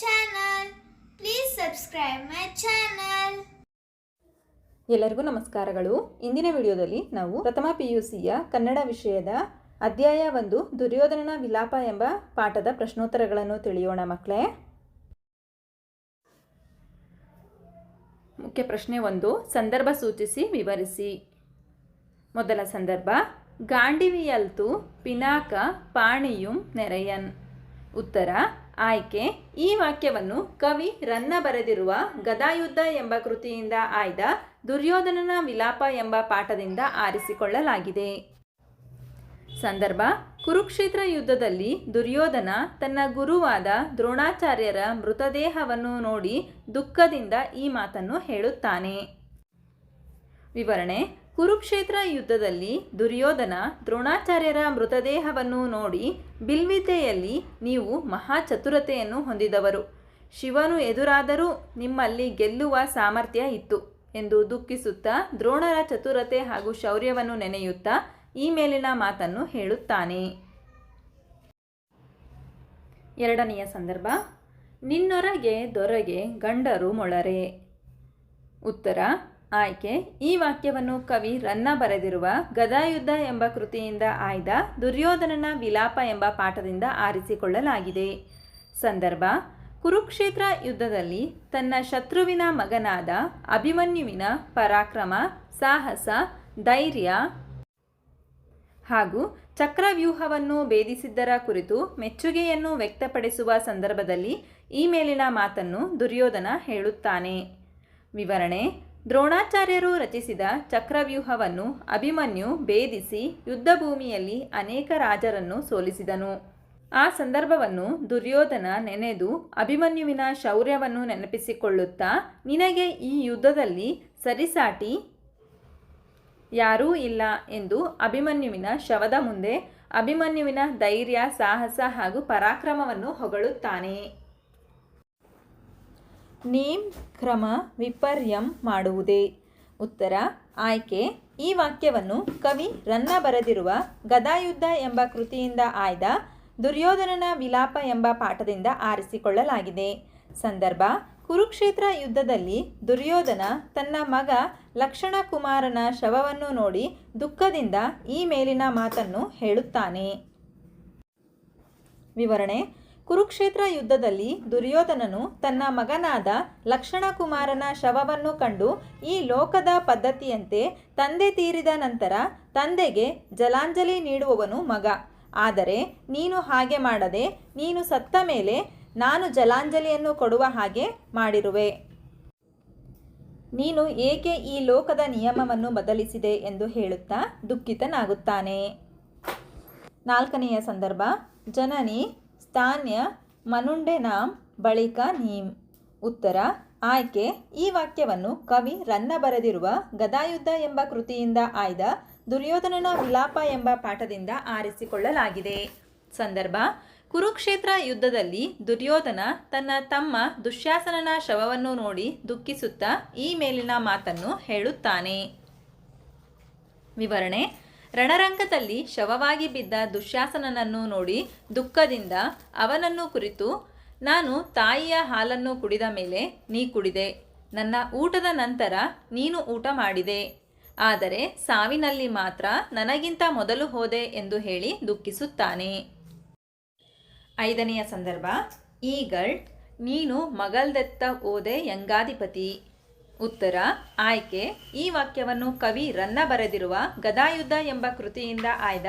channel. Please subscribe my channel ಎಲ್ಲರಿಗೂ ನಮಸ್ಕಾರಗಳು. ಇಂದಿನ ವಿಡಿಯೋದಲ್ಲಿ ನಾವು ಪ್ರಥಮ ಪಿ ಯು ಸಿಯ ಕನ್ನಡ ವಿಷಯದ ಅಧ್ಯಾಯ ಒಂದು, ದುರ್ಯೋಧನನ ವಿಲಾಪ ಎಂಬ ಪಾಠದ ಪ್ರಶ್ನೋತ್ತರಗಳನ್ನು ತಿಳಿಯೋಣ ಮಕ್ಕಳೇ. ಮುಖ್ಯ ಪ್ರಶ್ನೆ ಒಂದು, ಸಂದರ್ಭ ಸೂಚಿಸಿ ವಿವರಿಸಿ. ಮೊದಲ ಸಂದರ್ಭ, ಗಾಂಡಿವಿಯಲ್ತು ಪಿನಾಕ ಪಾಣಿಯುಂ ನೆರೆಯನ್. ಉತ್ತರ ಆಯ್ಕೆ ಈ ವಾಕ್ಯವನ್ನು ಕವಿ ರನ್ನ ಬರೆದಿರುವ ಗದಾಯುದ್ಧ ಎಂಬ ಕೃತಿಯಿಂದ ಆಯ್ದ ದುರ್ಯೋಧನನ ವಿಲಾಪ ಎಂಬ ಪಾಠದಿಂದ ಆರಿಸಿಕೊಳ್ಳಲಾಗಿದೆ. ಸಂದರ್ಭ, ಕುರುಕ್ಷೇತ್ರ ಯುದ್ಧದಲ್ಲಿ ದುರ್ಯೋಧನ ತನ್ನ ಗುರುವಾದ ದ್ರೋಣಾಚಾರ್ಯರ ಮೃತದೇಹವನ್ನು ನೋಡಿ ದುಃಖದಿಂದ ಈ ಮಾತನ್ನು ಹೇಳುತ್ತಾನೆ. ವಿವರಣೆ ಕುರುಕ್ಷೇತ್ರ ಯುದ್ಧದಲ್ಲಿ ದುರ್ಯೋಧನ ದ್ರೋಣಾಚಾರ್ಯರ ಮೃತದೇಹವನ್ನು ನೋಡಿ ಬಿಲ್ವಿತೆಯಲ್ಲಿ ನೀವು ಮಹಾಚತುರತೆಯನ್ನು ಹೊಂದಿದವರು. ಶಿವನು ಎದುರಾದರೂ ನಿಮ್ಮಲ್ಲಿ ಗೆಲ್ಲುವ ಸಾಮರ್ಥ್ಯ ಇತ್ತು ಎಂದು ದುಃಖಿಸುತ್ತಾ ದ್ರೋಣರ ಚತುರತೆ ಹಾಗೂ ಶೌರ್ಯವನ್ನು ನೆನೆಯುತ್ತಾ ಈ ಮೇಲಿನ ಮಾತನ್ನು ಹೇಳುತ್ತಾನೆ. ಎರಡನೆಯ ಸಂದರ್ಭ, ನಿನ್ನೊರಗೆ ದೊರೆಗೆ ಗಂಡರು ಮೊಳರೆ. ಉತ್ತರ ಆಯ್ಕೆ. ಈ ವಾಕ್ಯವನ್ನು ಕವಿ ರನ್ನ ಬರೆದಿರುವ ಗದಾಯುದ್ಧ ಎಂಬ ಕೃತಿಯಿಂದ ಆಯ್ದ ದುರ್ಯೋಧನನ ವಿಲಾಪ ಎಂಬ ಪಾಠದಿಂದ ಆರಿಸಿಕೊಳ್ಳಲಾಗಿದೆ. ಸಂದರ್ಭ, ಕುರುಕ್ಷೇತ್ರ ಯುದ್ಧದಲ್ಲಿ ತನ್ನ ಶತ್ರುವಿನ ಮಗನಾದ ಅಭಿಮನ್ಯುವಿನ ಪರಾಕ್ರಮ, ಸಾಹಸ, ಧೈರ್ಯ ಹಾಗೂ ಚಕ್ರವ್ಯೂಹವನ್ನು ಭೇದಿಸಿದ್ದರ ಕುರಿತು ಮೆಚ್ಚುಗೆಯನ್ನು ವ್ಯಕ್ತಪಡಿಸುವ ಸಂದರ್ಭದಲ್ಲಿ ಈ ಮೇಲಿನ ಮಾತನ್ನು ದುರ್ಯೋಧನ ಹೇಳುತ್ತಾನೆ. ವಿವರಣೆ ದ್ರೋಣಾಚಾರ್ಯರು ರಚಿಸಿದ ಚಕ್ರವ್ಯೂಹವನ್ನು ಅಭಿಮನ್ಯು ಭೇದಿಸಿ ಯುದ್ಧಭೂಮಿಯಲ್ಲಿ ಅನೇಕ ರಾಜರನ್ನು ಸೋಲಿಸಿದನು. ಆ ಸಂದರ್ಭವನ್ನು ದುರ್ಯೋಧನ ನೆನೆದು ಅಭಿಮನ್ಯುವಿನ ಶೌರ್ಯವನ್ನು ನೆನಪಿಸಿಕೊಳ್ಳುತ್ತಾ, ನಿನಗೆ ಈ ಯುದ್ಧದಲ್ಲಿ ಸರಿಸಾಟಿ? ಯಾರೂ ಇಲ್ಲ ಎಂದು ಅಭಿಮನ್ಯುವಿನ ಶವದ ಮುಂದೆ ಅಭಿಮನ್ಯುವಿನ ಧೈರ್ಯ, ಸಾಹಸ ಹಾಗೂ ಪರಾಕ್ರಮವನ್ನು ಹೊಗಳುತ್ತಾನೆ. ನೇಮ್ ಕ್ರಮ ವಿಪರ್ಯಂ ಮಾಡುವುದೇ. ಉತ್ತರ, ಆಯ್ಕೆ. ಈ ವಾಕ್ಯವನ್ನು ಕವಿ ರನ್ನ ಬರೆದಿರುವ ಗದಾಯುದ್ಧ ಎಂಬ ಕೃತಿಯಿಂದ ಆಯ್ದ ದುರ್ಯೋಧನನ ವಿಲಾಪ ಎಂಬ ಪಾಠದಿಂದ ಆರಿಸಿಕೊಳ್ಳಲಾಗಿದೆ. ಸಂದರ್ಭ, ಕುರುಕ್ಷೇತ್ರ ಯುದ್ಧದಲ್ಲಿ ದುರ್ಯೋಧನ ತನ್ನ ಮಗ ಲಕ್ಷಣ ಕುಮಾರನ ಶವವನ್ನು ನೋಡಿ ದುಃಖದಿಂದ ಈ ಮೇಲಿನ ಮಾತನ್ನು ಹೇಳುತ್ತಾನೆ. ವಿವರಣೆ ಕುರುಕ್ಷೇತ್ರ ಯುದ್ಧದಲ್ಲಿ ದುರ್ಯೋಧನನು ತನ್ನ ಮಗನಾದ ಲಕ್ಷಣ ಕುಮಾರನ ಶವವನ್ನು ಕಂಡು ಈ ಲೋಕದ ಪದ್ಧತಿಯಂತೆ ತಂದೆ ತೀರಿದ ನಂತರ ತಂದೆಗೆ ಜಲಾಂಜಲಿ ನೀಡುವವನು ಮಗ. ಆದರೆ ನೀನು ಹಾಗೆ ಮಾಡದೆ ನೀನು ಸತ್ತ ಮೇಲೆ ನಾನು ಜಲಾಂಜಲಿಯನ್ನು ಕೊಡುವ ಹಾಗೆ ಮಾಡಿರುವೆ. ನೀನು ಏಕೆ ಈ ಲೋಕದ ನಿಯಮವನ್ನು ಬದಲಿಸಿದೆ ಎಂದು ಹೇಳುತ್ತಾ ದುಃಖಿತನಾಗುತ್ತಾನೆ. ನಾಲ್ಕನೆಯ ಸಂದರ್ಭ, ಜನನಿ ಸ್ಥಾನ್ಯ ಮನುಂಡೆ ನಾಮ್ ಬಳಿಕ ನೀಮ್ ಉತ್ತರ, ಆಯ್ಕೆ, ಈ ವಾಕ್ಯವನ್ನು ಕವಿ ರನ್ನ ಬರೆದಿರುವ ಗದಾಯುದ್ಧ ಎಂಬ ಕೃತಿಯಿಂದ ಆಯ್ದ ದುರ್ಯೋಧನನ ವಿಲಾಪ ಎಂಬ ಪಾಠದಿಂದ ಆರಿಸಿಕೊಳ್ಳಲಾಗಿದೆ. ಸಂದರ್ಭ, ಕುರುಕ್ಷೇತ್ರ ಯುದ್ಧದಲ್ಲಿ ದುರ್ಯೋಧನ ತನ್ನ ತಮ್ಮ ದುಶ್ಯಾಸನನ ಶವವನ್ನು ನೋಡಿ ದುಃಖಿಸುತ್ತಾ ಈ ಮೇಲಿನ ಮಾತನ್ನು ಹೇಳುತ್ತಾನೆ. ವಿವರಣೆ ರಣರಂಗದಲ್ಲಿ ಶವವಾಗಿ ಬಿದ್ದ ದುಶ್ಯಾಸನನನ್ನು ನೋಡಿ ದುಃಖದಿಂದ ಅವನನ್ನು ಕುರಿತು, ನಾನು ತಾಯಿಯ ಹಾಲನ್ನು ಕುಡಿದ ಮೇಲೆ ನೀ ಕುಡಿದೆ. ನನ್ನ ಊಟದ ನಂತರ ನೀನು ಊಟ ಮಾಡಿದೆ. ಆದರೆ ಸಾವಿನಲ್ಲಿ ಮಾತ್ರ ನನಗಿಂತ ಮೊದಲು ಹೋದೆ ಎಂದು ಹೇಳಿ ದುಃಖಿಸುತ್ತಾನೆ. ಐದನೆಯ ಸಂದರ್ಭ ಈಗಳ್ ನೀನು ಮಗಲ್ದೆತ್ತ ಓದೆ ಯಂಗಾಧಿಪತಿ ಉತ್ತರ, ಆಯ್ಕೆ. ಈ ವಾಕ್ಯವನ್ನು ಕವಿ ರನ್ನ ಬರೆದಿರುವ ಗದಾಯುದ್ಧ ಎಂಬ ಕೃತಿಯಿಂದ ಆಯ್ದ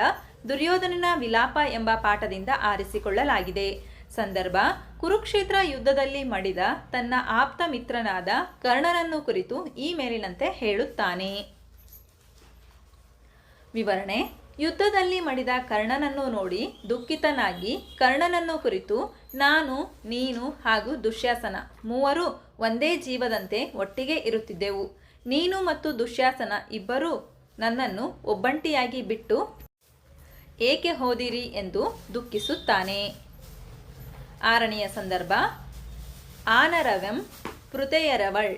ದುರ್ಯೋಧನನ ವಿಲಾಪ ಎಂಬ ಪಾಠದಿಂದ ಆರಿಸಿಕೊಳ್ಳಲಾಗಿದೆ. ಸಂದರ್ಭ, ಕುರುಕ್ಷೇತ್ರ ಯುದ್ಧದಲ್ಲಿ ಮಡಿದ ತನ್ನ ಆಪ್ತ ಮಿತ್ರನಾದ ಕರ್ಣನನ್ನು ಕುರಿತು ಈ ಮೇಲಿನಂತೆ ಹೇಳುತ್ತಾನೆ. ವಿವರಣೆ ಯುದ್ಧದಲ್ಲಿ ಮಡಿದ ಕರ್ಣನನ್ನು ನೋಡಿ ದುಃಖಿತನಾಗಿ, ಕರ್ಣನನ್ನು ಕುರಿತು ನಾನು, ನೀನು ಹಾಗೂ ದುಶ್ಯಾಸನ ಮೂವರು ಒಂದೇ ಜೀವದಂತೆ ಒಟ್ಟಿಗೆ ಇರುತ್ತಿದ್ದೆವು. ನೀನು ಮತ್ತು ದುಶ್ಯಾಸನ ಇಬ್ಬರೂ ನನ್ನನ್ನು ಒಬ್ಬಂಟಿಯಾಗಿ ಬಿಟ್ಟು ಏಕೆ ಹೋದಿರಿ ಎಂದು ದುಃಖಿಸುತ್ತಾನೆ. ಆರನೆಯ ಸಂದರ್ಭ, ಆನರವಂ ಪೃತೆಯರವಳ್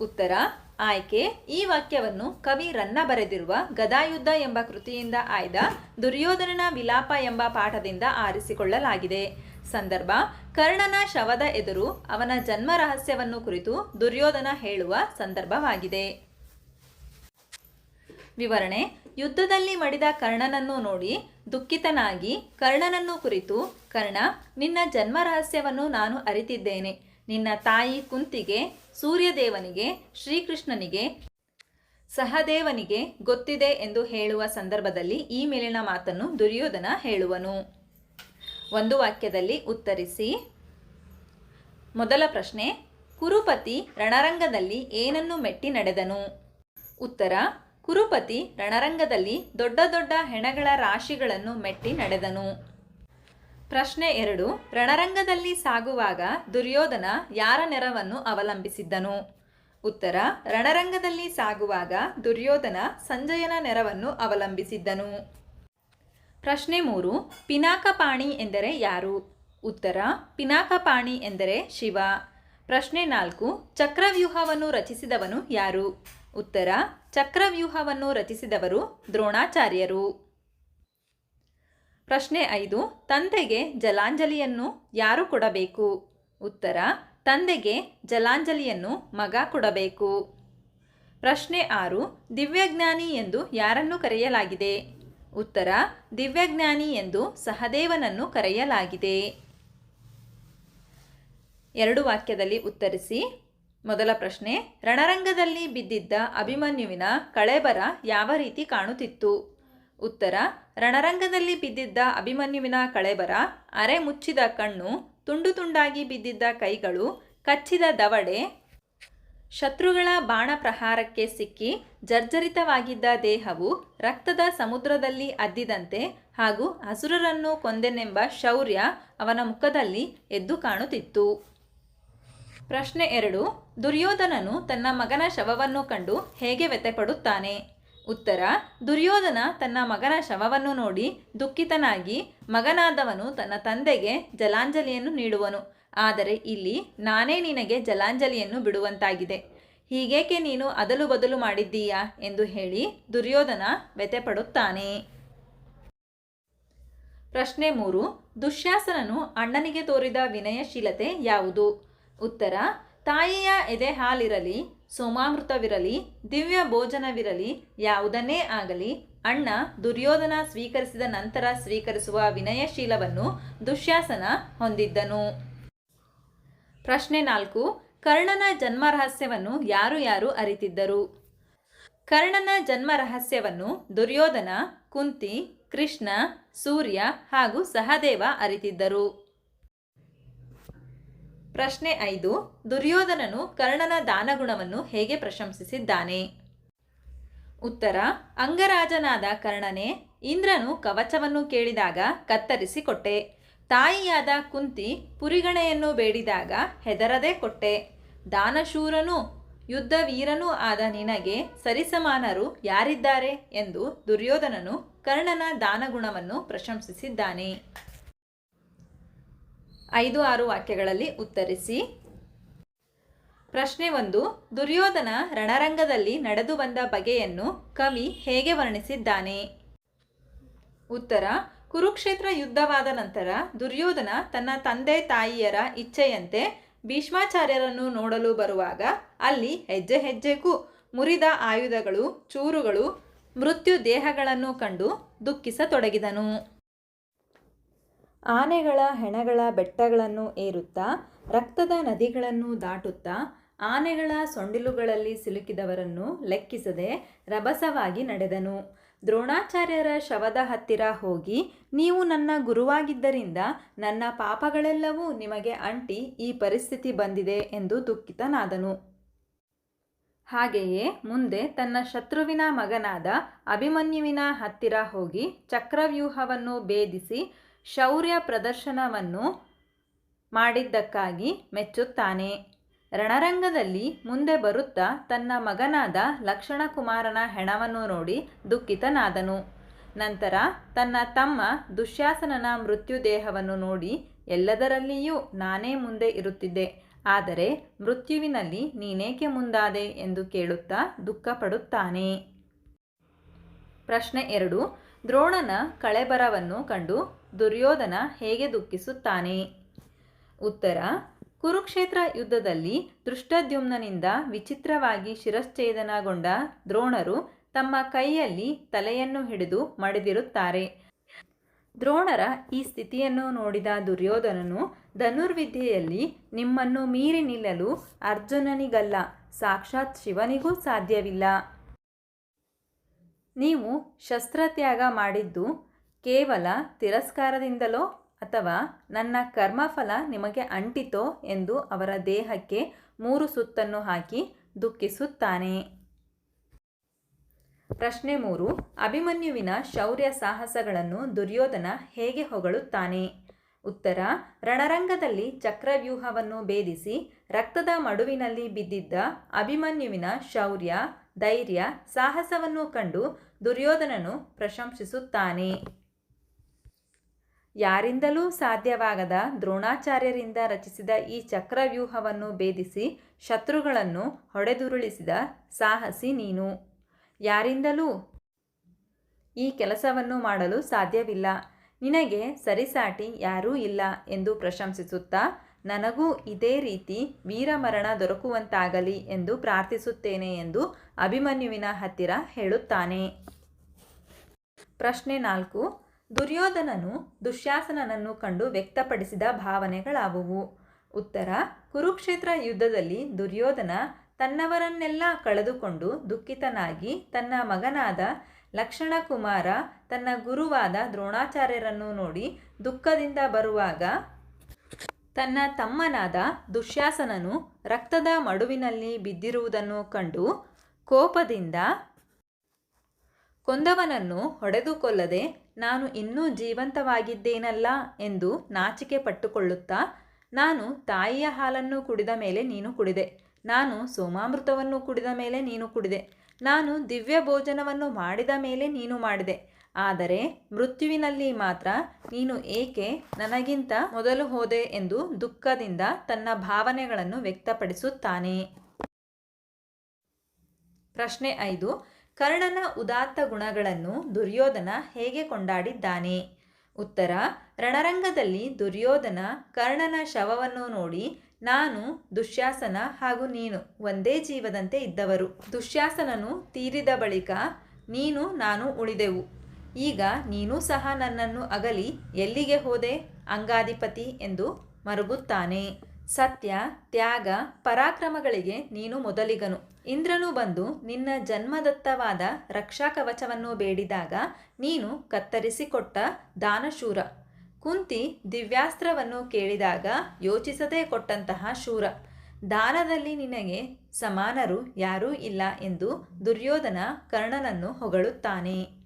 ಉತ್ತರ ಆಯ್ಕೆ ಈ ವಾಕ್ಯವನ್ನು ಕವಿ ರನ್ನ ಬರೆದಿರುವ ಗದಾಯುದ್ಧ ಎಂಬ ಕೃತಿಯಿಂದ ಆಯ್ದ ದುರ್ಯೋಧನನ ವಿಲಾಪ ಎಂಬ ಪಾಠದಿಂದ ಆರಿಸಿಕೊಳ್ಳಲಾಗಿದೆ. ಸಂದರ್ಭ, ಕರ್ಣನ ಶವದ ಎದುರು ಅವನ ಜನ್ಮ ರಹಸ್ಯವನ್ನು ಕುರಿತು ದುರ್ಯೋಧನ ಹೇಳುವ ಸಂದರ್ಭವಾಗಿದೆ. ವಿವರಣೆ, ಯುದ್ಧದಲ್ಲಿ ಮಡಿದ ಕರ್ಣನನ್ನು ನೋಡಿ ದುಃಖಿತನಾಗಿ ಕರ್ಣನನ್ನು ಕುರಿತು, ಕರ್ಣ, ನಿನ್ನ ಜನ್ಮ ರಹಸ್ಯವನ್ನು ನಾನು ಅರಿತಿದ್ದೇನೆ. ನಿನ್ನ ತಾಯಿ ಕುಂತಿಗೆ ಸೂರ್ಯದೇವನಿಗೆ, ಶ್ರೀಕೃಷ್ಣನಿಗೆ ಸಹದೇವನಿಗೆ ಗೊತ್ತಿದೆ ಎಂದು ಹೇಳುವ ಸಂದರ್ಭದಲ್ಲಿ ಈ ಮೇಲಿನ ಮಾತನ್ನು ದುರ್ಯೋಧನ ಹೇಳುವನು. ಒಂದು ವಾಕ್ಯದಲ್ಲಿ ಉತ್ತರಿಸಿ, ಮೊದಲ ಪ್ರಶ್ನೆ, ಕುರುಪತಿ ರಣರಂಗದಲ್ಲಿ ಏನನ್ನು ಮೆಟ್ಟಿ ನಡೆದನು? ಉತ್ತರ, ಕುರುಪತಿ ರಣರಂಗದಲ್ಲಿ ದೊಡ್ಡ ದೊಡ್ಡ ಹೆಣಗಳ ರಾಶಿಗಳನ್ನು ಮೆಟ್ಟಿ ನಡೆದನು. ಪ್ರಶ್ನೆ ಎರಡು, ರಣರಂಗದಲ್ಲಿ ಸಾಗುವಾಗ ದುರ್ಯೋಧನ ಯಾರ ನೆರವನ್ನು ಅವಲಂಬಿಸಿದ್ದನು? ಉತ್ತರ, ರಣರಂಗದಲ್ಲಿ ಸಾಗುವಾಗ ದುರ್ಯೋಧನ ಸಂಜಯನ ನೆರವನ್ನು ಅವಲಂಬಿಸಿದ್ದನು. ಪ್ರಶ್ನೆ ಮೂರು, ಪಿನಾಕಪಾಣಿ ಎಂದರೆ ಯಾರು? ಉತ್ತರ, ಪಿನಾಕಪಾಣಿ ಎಂದರೆ ಶಿವ. ಪ್ರಶ್ನೆ ನಾಲ್ಕು, ಚಕ್ರವ್ಯೂಹವನ್ನು ರಚಿಸಿದವನು ಯಾರು? ಉತ್ತರ, ಚಕ್ರವ್ಯೂಹವನ್ನು ರಚಿಸಿದವರು ದ್ರೋಣಾಚಾರ್ಯರು. ಪ್ರಶ್ನೆ ಐದು, ತಂದೆಗೆ ಜಲಾಂಜಲಿಯನ್ನು ಯಾರು ಕೊಡಬೇಕು? ಉತ್ತರ, ತಂದೆಗೆ ಜಲಾಂಜಲಿಯನ್ನು ಮಗ ಕೊಡಬೇಕು. ಪ್ರಶ್ನೆ ಆರು, ದಿವ್ಯಜ್ಞಾನಿ ಎಂದು ಯಾರನ್ನು ಕರೆಯಲಾಗಿದೆ? ಉತ್ತರ, ದಿವ್ಯಜ್ಞಾನಿ ಎಂದು ಸಹದೇವನನ್ನು ಕರೆಯಲಾಗಿದೆ. ಎರಡು ವಾಕ್ಯದಲ್ಲಿ ಉತ್ತರಿಸಿ. ಮೊದಲ ಪ್ರಶ್ನೆ, ರಣರಂಗದಲ್ಲಿ ಬಿದ್ದಿದ್ದ ಅಭಿಮನ್ಯುವಿನ ಕಳೆಬರ ಯಾವ ರೀತಿ ಕಾಣುತ್ತಿತ್ತು? ಉತ್ತರ, ರಣರಂಗದಲ್ಲಿ ಬಿದ್ದಿದ್ದ ಅಭಿಮನ್ಯುವಿನ ಕಳೆಬರ, ಅರೆ ಮುಚ್ಚಿದ ಕಣ್ಣು, ತುಂಡು ತುಂಡಾಗಿ ಬಿದ್ದಿದ್ದ ಕೈಗಳು, ಕಚ್ಚಿದ ದವಡೆ, ಶತ್ರುಗಳ ಬಾಣ ಪ್ರಹಾರಕ್ಕೆ ಸಿಕ್ಕಿ ಜರ್ಜರಿತವಾಗಿದ್ದ ದೇಹವು ರಕ್ತದ ಸಮುದ್ರದಲ್ಲಿ ಅದ್ದಿದಂತೆ ಹಾಗೂ ಹಸುರರನ್ನು ಕೊಂದೆನೆಂಬ ಶೌರ್ಯ ಅವನ ಮುಖದಲ್ಲಿ ಎದ್ದು ಕಾಣುತ್ತಿತ್ತು. ಪ್ರಶ್ನೆ ಎರಡು, ದುರ್ಯೋಧನನು ತನ್ನ ಮಗನ ಶವವನ್ನು ಕಂಡು ಹೇಗೆ ವ್ಯಥೆಪಡುತ್ತಾನೆ? ಉತ್ತರ, ದುರ್ಯೋಧನ ತನ್ನ ಮಗನ ಶವವನ್ನು ನೋಡಿ ದುಃಖಿತನಾಗಿ ಮಗನಾದವನು ತನ್ನ ತಂದೆಗೆ ಜಲಾಂಜಲಿಯನ್ನು ನೀಡುವನು. ಆದರೆ ಇಲ್ಲಿ ನಾನೇ ನಿನಗೆ ಜಲಾಂಜಲಿಯನ್ನು ಬಿಡುವಂತಾಗಿದೆ. ಹೀಗೇಕೆ ನೀನು ಅದಲು ಬದಲು ಮಾಡಿದ್ದೀಯಾ ಎಂದು ಹೇಳಿ ದುರ್ಯೋಧನ ವ್ಯಥೆಪಡುತ್ತಾನೆ. ಪ್ರಶ್ನೆ ಮೂರು, ದುಶ್ಯಾಸನನು ಅಣ್ಣನಿಗೆ ತೋರಿದ ವಿನಯಶೀಲತೆ ಯಾವುದು? ಉತ್ತರ, ತಾಯಿಯ ಎದೆ ಹಾಲಿರಲಿ ಸೋಮಾಮೃತವಿರಲಿ ದಿವ್ಯ ಭೋಜನವಿರಲಿ ಯಾವುದನ್ನೇ ಆಗಲಿ, ಅಣ್ಣ ದುರ್ಯೋಧನ ಸ್ವೀಕರಿಸಿದ ನಂತರ ಸ್ವೀಕರಿಸುವ ವಿನಯಶೀಲವನ್ನು ದುಶ್ಯಾಸನ ಹೊಂದಿದ್ದನು. ಪ್ರಶ್ನೆ ನಾಲ್ಕು. ಕರ್ಣನ ಜನ್ಮ ರಹಸ್ಯವನ್ನು ಯಾರು ಯಾರು ಅರಿತಿದ್ದರು? ಕರ್ಣನ ಜನ್ಮ ರಹಸ್ಯವನ್ನು ದುರ್ಯೋಧನ, ಕುಂತಿ, ಕೃಷ್ಣ, ಸೂರ್ಯ ಹಾಗೂ ಸಹದೇವ ಅರಿತಿದ್ದರು. ಪ್ರಶ್ನೆ ಐದು, ದುರ್ಯೋಧನನು ಕರ್ಣನ ದಾನಗುಣವನ್ನು ಹೇಗೆ ಪ್ರಶಂಸಿಸಿದ್ದಾನೆ? ಉತ್ತರ, ಅಂಗರಾಜನಾದ ಕರ್ಣನೇ, ಇಂದ್ರನು ಕವಚವನ್ನು ಕೇಳಿದಾಗ ಕತ್ತರಿಸಿ ಕೊಟ್ಟೆ. ತಾಯಿಯಾದ ಕುಂತಿ ಪುರಿಗಣೆಯನ್ನು ಬೇಡಿದಾಗ ಹೆದರದೆ ಕೊಟ್ಟೆ. ದಾನಶೂರನೂ ಯುದ್ಧವೀರನೂ ಆದ ನಿನಗೆ ಸರಿಸಮಾನರು ಯಾರಿದ್ದಾರೆ? ಎಂದು ದುರ್ಯೋಧನನು ಕರ್ಣನ ದಾನಗುಣವನ್ನು ಪ್ರಶಂಸಿಸಿದ್ದಾನೆ. ಐದು ಆರು ವಾಕ್ಯಗಳಲ್ಲಿ ಉತ್ತರಿಸಿ. ಪ್ರಶ್ನೆ ಒಂದು, ದುರ್ಯೋಧನ ರಣರಂಗದಲ್ಲಿ ನಡೆದು ಬಂದ ಬಗೆಯನ್ನು ಕವಿ ಹೇಗೆ ವರ್ಣಿಸಿದ್ದಾನೆ? ಉತ್ತರ, ಕುರುಕ್ಷೇತ್ರ ಯುದ್ಧವಾದ ನಂತರ ದುರ್ಯೋಧನ ತನ್ನ ತಂದೆ ತಾಯಿಯರ ಇಚ್ಛೆಯಂತೆ ಭೀಷ್ಮಾಚಾರ್ಯರನ್ನು ನೋಡಲು ಬರುವಾಗ ಅಲ್ಲಿ ಹೆಜ್ಜೆ ಹೆಜ್ಜೆಗೂ ಮುರಿದ ಆಯುಧಗಳು, ಚೂರುಗಳು, ಮೃತ್ಯು ದೇಹಗಳನ್ನು ಕಂಡು ದುಃಖಿಸತೊಡಗಿದನು. ಆನೆಗಳ ಹೆಣಗಳ ಬೆಟ್ಟಗಳನ್ನು ಏರುತ್ತಾ, ರಕ್ತದ ನದಿಗಳನ್ನು ದಾಟುತ್ತಾ, ಆನೆಗಳ ಸೊಂಡಿಲುಗಳಲ್ಲಿ ಸಿಲುಕಿದವರನ್ನು ಲೆಕ್ಕಿಸದೆ ರಭಸವಾಗಿ ನಡೆದನು. ದ್ರೋಣಾಚಾರ್ಯರ ಶವದ ಹತ್ತಿರ ಹೋಗಿ, ನೀವು ನನ್ನ ಗುರುವಾಗಿದ್ದರಿಂದ ನನ್ನ ಪಾಪಗಳೆಲ್ಲವೂ ನಿಮಗೆ ಅಂಟಿ ಈ ಪರಿಸ್ಥಿತಿ ಬಂದಿದೆ ಎಂದು ದುಃಖಿತನಾದನು. ಹಾಗೆಯೇ ಮುಂದೆ ತನ್ನ ಶತ್ರುವಿನ ಮಗನಾದ ಅಭಿಮನ್ಯುವಿನ ಹತ್ತಿರ ಹೋಗಿ ಚಕ್ರವ್ಯೂಹವನ್ನು ಭೇದಿಸಿ ಶೌರ್ಯ ಪ್ರದರ್ಶನವನ್ನು ಮಾಡಿದ್ದಕ್ಕಾಗಿ ಮೆಚ್ಚುತ್ತಾನೆ. ರಣರಂಗದಲ್ಲಿ ಮುಂದೆ ಬರುತ್ತಾ ತನ್ನ ಮಗನಾದ ಲಕ್ಷಣಕುಮಾರನ ಹೆಣವನ್ನು ನೋಡಿ ದುಃಖಿತನಾದನು. ನಂತರ ತನ್ನ ತಮ್ಮ ದುಶ್ಯಾಸನನ ಮೃತ್ಯುದೇಹವನ್ನು ನೋಡಿ ಎಲ್ಲದರಲ್ಲಿಯೂ ನಾನೇ ಮುಂದೆ ಇರುತ್ತಿದ್ದೆ. ಆದರೆ ಮೃತ್ಯುವಿನಲ್ಲಿ ನೀನೇಕೆ ಮುಂದಾದೆ ಎಂದು ಕೇಳುತ್ತಾ ದುಃಖಪಡುತ್ತಾನೆ. ಪ್ರಶ್ನೆ ಎರಡು. ದ್ರೋಣನ ಕಳೆಬರವನ್ನು ಕಂಡು ದುರ್ಯೋಧನ ಹೇಗೆ ದುಃಖಿಸುತ್ತಾನೆ? ಉತ್ತರ, ಕುರುಕ್ಷೇತ್ರ ಯುದ್ಧದಲ್ಲಿ ದೃಷ್ಟದ್ಯುಮ್ನನಿಂದ ವಿಚಿತ್ರವಾಗಿ ಶಿರಶ್ಛೇದನಗೊಂಡ ದ್ರೋಣರು ತಮ್ಮ ಕೈಯಲ್ಲಿ ತಲೆಯನ್ನು ಹಿಡಿದು ಮಡಿದಿರುತ್ತಾರೆ. ದ್ರೋಣರ ಈ ಸ್ಥಿತಿಯನ್ನು ನೋಡಿದ ದುರ್ಯೋಧನನು ಧನುರ್ವಿದ್ಯೆಯಲ್ಲಿ ನಿಮ್ಮನ್ನು ಮೀರಿ ನಿಲ್ಲಲು ಅರ್ಜುನನಿಗಲ್ಲ, ಸಾಕ್ಷಾತ್ ಶಿವನಿಗೂ ಸಾಧ್ಯವಿಲ್ಲ. ನೀವು ಶಸ್ತ್ರತ್ಯಾಗ ಮಾಡಿದ್ದು ಕೇವಲ ತಿರಸ್ಕಾರದಿಂದಲೋ ಅಥವಾ ನನ್ನ ಕರ್ಮಫಲ ನಿಮಗೆ ಅಂಟಿತೋ ಎಂದು ಅವರ ದೇಹಕ್ಕೆ ಮೂರು ಸುತ್ತನ್ನು ಹಾಕಿ ದುಃಖಿಸುತ್ತಾನೆ. ಪ್ರಶ್ನೆ ಮೂರು. ಅಭಿಮನ್ಯುವಿನ ಶೌರ್ಯ ಸಾಹಸಗಳನ್ನು ದುರ್ಯೋಧನ ಹೇಗೆ ಹೊಗಳುತ್ತಾನೆ? ಉತ್ತರ. ರಣರಂಗದಲ್ಲಿ ಚಕ್ರವ್ಯೂಹವನ್ನು ಭೇದಿಸಿ ರಕ್ತದ ಮಡುವಿನಲ್ಲಿ ಬಿದ್ದಿದ್ದ ಅಭಿಮನ್ಯುವಿನ ಶೌರ್ಯ ಧೈರ್ಯ, ಸಾಹಸವನ್ನು ಕಂಡು ದುರ್ಯೋಧನನು ಪ್ರಶಂಸಿಸುತ್ತಾನೆ. ಯಾರಿಂದಲೂ ಸಾಧ್ಯವಾಗದ ದ್ರೋಣಾಚಾರ್ಯರಿಂದ ರಚಿಸಿದ ಈ ಚಕ್ರವ್ಯೂಹವನ್ನು ಭೇದಿಸಿ ಶತ್ರುಗಳನ್ನು ಹೊಡೆದುರುಳಿಸಿದ ಸಾಹಸಿ ನೀನು. ಯಾರಿಂದಲೂ ಈ ಕೆಲಸವನ್ನು ಮಾಡಲು ಸಾಧ್ಯವಿಲ್ಲ. ನಿನಗೆ ಸರಿಸಾಟಿ ಯಾರೂ ಇಲ್ಲ ಎಂದು ಪ್ರಶಂಸಿಸುತ್ತಾ ನನಗೂ ಇದೇ ರೀತಿ ವೀರಮರಣ ದೊರಕುವಂತಾಗಲಿ ಎಂದು ಪ್ರಾರ್ಥಿಸುತ್ತೇನೆ ಎಂದು ಅಭಿಮನ್ಯುವಿನ ಹತ್ತಿರ ಹೇಳುತ್ತಾನೆ. ಪ್ರಶ್ನೆ ನಾಲ್ಕು. ದುರ್ಯೋಧನನು ದುಶ್ಯಾಸನನನ್ನು ಕಂಡು ವ್ಯಕ್ತಪಡಿಸಿದ ಭಾವನೆಗಳಾವುವು? ಉತ್ತರ. ಕುರುಕ್ಷೇತ್ರ ಯುದ್ಧದಲ್ಲಿ ದುರ್ಯೋಧನ ತನ್ನವರನ್ನೆಲ್ಲ ಕಳೆದುಕೊಂಡು ದುಃಖಿತನಾಗಿ ತನ್ನ ಮಗನಾದ ಲಕ್ಷಣಕುಮಾರ ತನ್ನ ಗುರುವಾದ ದ್ರೋಣಾಚಾರ್ಯರನ್ನು ನೋಡಿ ದುಃಖದಿಂದ ಬರುವಾಗ ತನ್ನ ತಮ್ಮನಾದ ದುಶ್ಯಾಸನನು ರಕ್ತದ ಮಡುವಿನಲ್ಲಿ ಬಿದ್ದಿರುವುದನ್ನು ಕಂಡು ಕೋಪದಿಂದ ಕೊಂದವನನ್ನು ಹೊಡೆದು ಕೊಲ್ಲದೆ ನಾನು ಇನ್ನೂ ಜೀವಂತವಾಗಿದ್ದೇನಲ್ಲ ಎಂದು ನಾಚಿಕೆ ಪಟ್ಟುಕೊಳ್ಳುತ್ತಾ, ನಾನು ತಾಯಿಯ ಹಾಲನ್ನು ಕುಡಿದ ಮೇಲೆ ನೀನು ಕುಡಿದೆ, ನಾನು ಸೋಮಾಮೃತವನ್ನು ಕುಡಿದ ಮೇಲೆ ನೀನು ಕುಡಿದೆ, ನಾನು ದಿವ್ಯ ಭೋಜನವನ್ನು ಮಾಡಿದ ಮೇಲೆ ನೀನು ಮಾಡಿದೆ ಆದರೆ ಮೃತ್ಯುವಿನಲ್ಲಿ ಮಾತ್ರ ನೀನು ಏಕೆ ನನಗಿಂತ ಮೊದಲು ಹೋದೆ ಎಂದು ದುಃಖದಿಂದ ತನ್ನ ಭಾವನೆಗಳನ್ನು ವ್ಯಕ್ತಪಡಿಸುತ್ತಾನೆ. ಪ್ರಶ್ನೆ ಐದು. ಕರ್ಣನ ಉದಾತ್ತ ಗುಣಗಳನ್ನು ದುರ್ಯೋಧನ ಹೇಗೆ ಕೊಂಡಾಡಿದ್ದಾನೆ? ಉತ್ತರ. ರಣರಂಗದಲ್ಲಿ ದುರ್ಯೋಧನ ಕರ್ಣನ ಶವವನ್ನು ನೋಡಿ, ನಾನು, ದುಶ್ಯಾಸನ ಹಾಗೂ ನೀನು ಒಂದೇ ಜೀವದಂತೆ ಇದ್ದವರು. ದುಶ್ಯಾಸನನು ತೀರಿದ ಬಳಿಕ ನೀನು, ನಾನು ಉಳಿದೆವು. ಈಗ ನೀನೂ ಸಹ ನನ್ನನ್ನು ಅಗಲಿ, ಎಲ್ಲಿಗೆ ಹೋದೆ? ಅಂಗಾಧಿಪತಿ ಎಂದು ಮರುಗುತ್ತಾನೆ. ಸತ್ಯ, ತ್ಯಾಗ, ಪರಾಕ್ರಮಗಳಿಗೆ ನೀನು ಮೊದಲಿಗನು. ಇಂದ್ರನು ಬಂದು ನಿನ್ನ ಜನ್ಮದತ್ತವಾದ ರಕ್ಷಾ ಕವಚವನ್ನು ಬೇಡಿದಾಗ ನೀನು ಕತ್ತರಿಸಿಕೊಟ್ಟ ದಾನಶೂರ. ಕುಂತಿ ದಿವ್ಯಾಸ್ತ್ರವನ್ನು ಕೇಳಿದಾಗ ಯೋಚಿಸದೇ ಕೊಟ್ಟಂತಹ ಶೂರ. ದಾನದಲ್ಲಿ ನಿನಗೆ ಸಮಾನರು ಯಾರೂ ಇಲ್ಲ ಎಂದು ದುರ್ಯೋಧನ ಕರ್ಣನನ್ನು ಹೊಗಳುತ್ತಾನೆ.